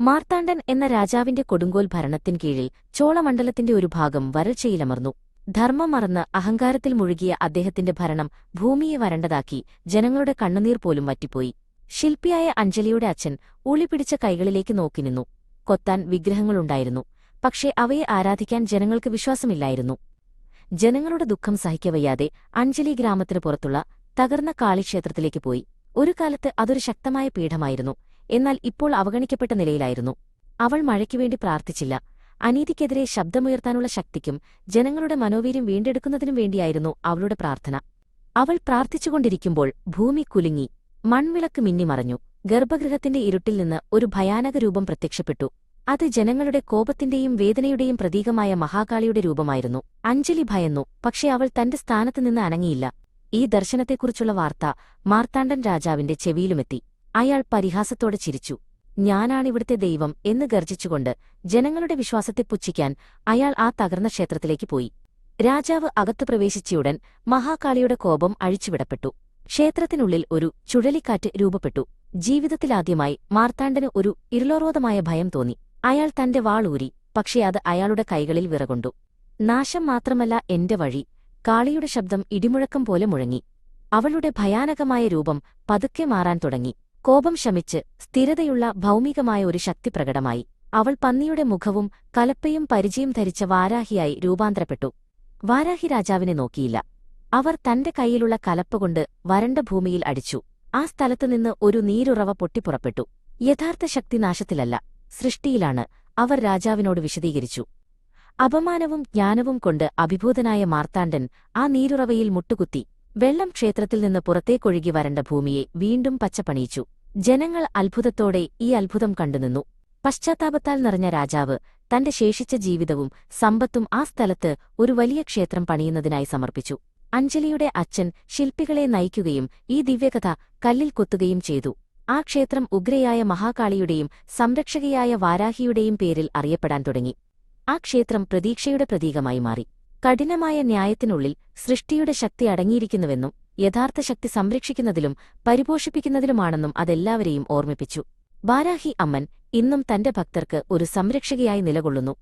മാർത്താണ്ഡൻ എന്ന രാജാവിന്റെ കൊടുങ്കോൽ ഭരണത്തിൻ കീഴിൽ ചോളമണ്ഡലത്തിന്റെ ഒരു ഭാഗം വരൾച്ചയിലമർന്നു. ധർമ്മം മറന്ന് അഹങ്കാരത്തിൽ മുഴുകിയ അദ്ദേഹത്തിന്റെ ഭരണം ഭൂമിയെ വരണ്ടതാക്കി ജനങ്ങളുടെ കണ്ണുനീർ പോലും വറ്റിപ്പോയി. ശില്പിയായ അഞ്ജലിയുടെ അച്ഛൻ ഉളിപിടിച്ച കൈകളിലേക്ക് നോക്കി നിന്നു. കൊത്താൻ വിഗ്രഹങ്ങളുണ്ടായിരുന്നു. പക്ഷേ അവയെ ആരാധിക്കാൻ ജനങ്ങൾക്ക് വിശ്വാസമില്ലായിരുന്നു. ജനങ്ങളുടെ ദുഃഖം സഹിക്കവയ്യാതെ അഞ്ജലി ഗ്രാമത്തിന് പുറത്തുള്ള തകർന്ന കാളിക്ഷേത്രത്തിലേക്ക് പോയി. ഒരു കാലത്ത് അതൊരു ശക്തമായ പീഠമായിരുന്നു. എന്നാൽ ഇപ്പോൾ അവഗണിക്കപ്പെട്ട നിലയിലായിരുന്നു. അവൾ മഴയ്ക്കുവേണ്ടി പ്രാർത്ഥിച്ചില്ല. അനീതിക്കെതിരെ ശബ്ദമുയർത്താനുള്ള ശക്തിക്കും ജനങ്ങളുടെ മനോവീര്യം വീണ്ടെടുക്കുന്നതിനും വേണ്ടിയായിരുന്നു അവളുടെ പ്രാർത്ഥന. അവൾ പ്രാർത്ഥിച്ചുകൊണ്ടിരിക്കുമ്പോൾ ഭൂമി കുലുങ്ങി. മൺവിളക്ക് മിന്നിമറഞ്ഞു. ഗർഭഗൃഹത്തിന്റെ ഇരുട്ടിൽ നിന്ന് ഒരു ഭയാനക രൂപം പ്രത്യക്ഷപ്പെട്ടു. അത് ജനങ്ങളുടെ കോപത്തിന്റെയും വേദനയുടെയും പ്രതീകമായ മഹാകാളിയുടെ രൂപമായിരുന്നു. അഞ്ജലി ഭയന്നു പക്ഷേ അവൾ തന്റെ സ്ഥാനത്തുനിന്ന് അനങ്ങിയില്ല. ഈ ദർശനത്തെക്കുറിച്ചുള്ള വാർത്ത മാർത്താണ്ഡൻ രാജാവിന്റെ ചെവിയിലുമെത്തി. അയാൾ പരിഹാസത്തോടെ ചിരിച്ചു. ഞാനാണിവിടുത്തെ ദൈവം എന്ന് ഗർജിച്ചുകൊണ്ട് ജനങ്ങളുടെ വിശ്വാസത്തെ പുച്ഛിക്കാൻ അയാൾ ആ തകർന്ന ക്ഷേത്രത്തിലേക്ക് പോയി. രാജാവ് അകത്തു പ്രവേശിച്ചയുടൻ മഹാകാളിയുടെ കോപം അഴിച്ചുവിടപ്പെട്ടു. ക്ഷേത്രത്തിനുള്ളിൽ ഒരു ചുഴലിക്കാറ്റ് രൂപപ്പെട്ടു. ജീവിതത്തിലാദ്യമായി മാർത്താണ്ഡന് ഒരു ഇരുളോറോധമായ ഭയം തോന്നി. അയാൾ തന്റെ വാളൂരി പക്ഷേ അത് അയാളുടെ കൈകളിൽ വിറകൊണ്ടു. നാശം മാത്രമല്ല എന്റെ വഴി കാളിയുടെ ശബ്ദം ഇടിമുഴക്കം പോലെ മുഴങ്ങി. അവളുടെ ഭയാനകമായ രൂപം പതുക്കെ മാറാൻ തുടങ്ങി. കോപം ശമിച്ച് സ്ഥിരതയുള്ള ഭൗമികമായ ഒരു ശക്തി പ്രകടമായി. അവൾ പന്നിയുടെ മുഖവും കലപ്പയും പരിചയം ധരിച്ച വാരാഹിയായി രൂപാന്തരപ്പെട്ടു. വാരാഹി രാജാവിനെ നോക്കിയില്ല. അവർ തന്റെ കൈയിലുള്ള കലപ്പ കൊണ്ട് വരണ്ട ഭൂമിയിൽ അടിച്ചു. ആ സ്ഥലത്തുനിന്ന് ഒരു നീരുറവ പൊട്ടിപ്പുറപ്പെട്ടു യഥാർത്ഥ ശക്തി നാശത്തിലല്ല സൃഷ്ടിയിലാണ് അവർ രാജാവിനോട് വിശദീകരിച്ചു. അപമാനവും ജ്ഞാനവും കൊണ്ട് അഭിഭൂതനായ മാർത്താണ്ഡൻ ആ നീരുറവയിൽ മുട്ടുകുത്തി വെള്ളം ക്ഷേത്രത്തിൽ നിന്ന് പുറത്തേക്കൊഴുകി വരണ്ട ഭൂമിയെ വീണ്ടും പച്ചപ്പണിയിച്ചു. ജനങ്ങൾ അത്ഭുതത്തോടെ ഈ അത്ഭുതം കണ്ടുനിന്നു. പശ്ചാത്താപത്താൽ നിറഞ്ഞ രാജാവ് തന്റെ ശേഷിച്ച ജീവിതവും സമ്പത്തും ആ സ്ഥലത്ത് ഒരു വലിയ ക്ഷേത്രം പണിയുന്നതിനായി സമർപ്പിച്ചു. അഞ്ജലിയുടെ അച്ഛൻ ശില്പികളെ നയിക്കുകയും ഈ ദിവ്യകഥ കല്ലിൽ കൊത്തുകയും ചെയ്തു. ആ ക്ഷേത്രം ഉഗ്രയായ മഹാകാളിയുടെയും സംരക്ഷകയായ വാരാഹിയുടെയും പേരിൽ അറിയപ്പെടാൻ തുടങ്ങി. ആ ക്ഷേത്രം പ്രതീക്ഷയുടെ പ്രതീകമായി മാറി. കഠിനമായ ന്യായത്തിനുള്ളിൽ സൃഷ്ടിയുടെ ശക്തി അടങ്ങിയിരിക്കുന്നുവെന്നും യഥാർത്ഥ ശക്തി സംരക്ഷിക്കുന്നതിലും പരിപോഷിപ്പിക്കുന്നതിലുമാണെന്നും അതെല്ലാവരെയും ഓർമ്മിപ്പിച്ചു. ബാരാഹി അമ്മൻ ഇന്നും തന്റെ ഭക്തർക്ക് ഒരു സംരക്ഷകയായി നിലകൊള്ളുന്നു.